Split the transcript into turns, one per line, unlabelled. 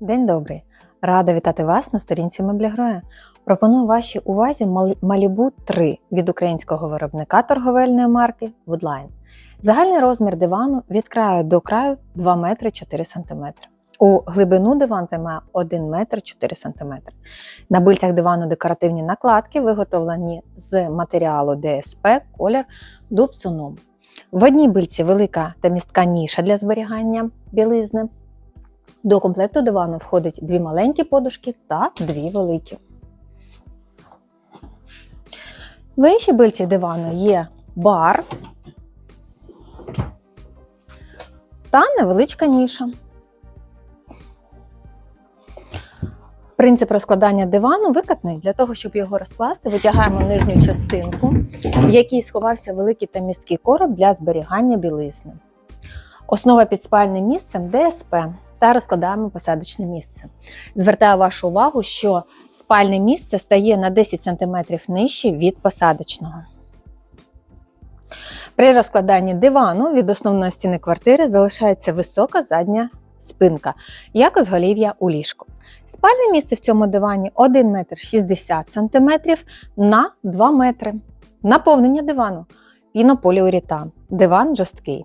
День добрий! Рада вітати вас на сторінці Меблігроя. Пропоную вашій увазі Malibu 3 від українського виробника торговельної марки Woodline. Загальний розмір дивану від краю до краю 2 метри 4 см. У глибину диван займає 1 метр 4 см. На бильцях дивану декоративні накладки виготовлені з матеріалу ДСП колір дуб. В одній бильці велика та містка ніша для зберігання білизни. До комплекту дивану входить дві маленькі подушки та дві великі. В іншій бильці дивану є бар та невеличка ніша. Принцип розкладання дивану викатний. Для того, щоб його розкласти, витягаємо нижню частинку, в якій сховався великий та місткий короб для зберігання білизни. Основа під спальним місцем ДСП та розкладаємо посадочне місце. Звертаю вашу увагу, що спальне місце стає на 10 см нижче від посадочного. При розкладанні дивану від основної стіни квартири залишається висока задня спинка, як ізголів'я у ліжку. Спальне місце в цьому дивані 1 метр 60 см на 2 метри. Наповнення дивану пінополіуретан. Диван жорсткий.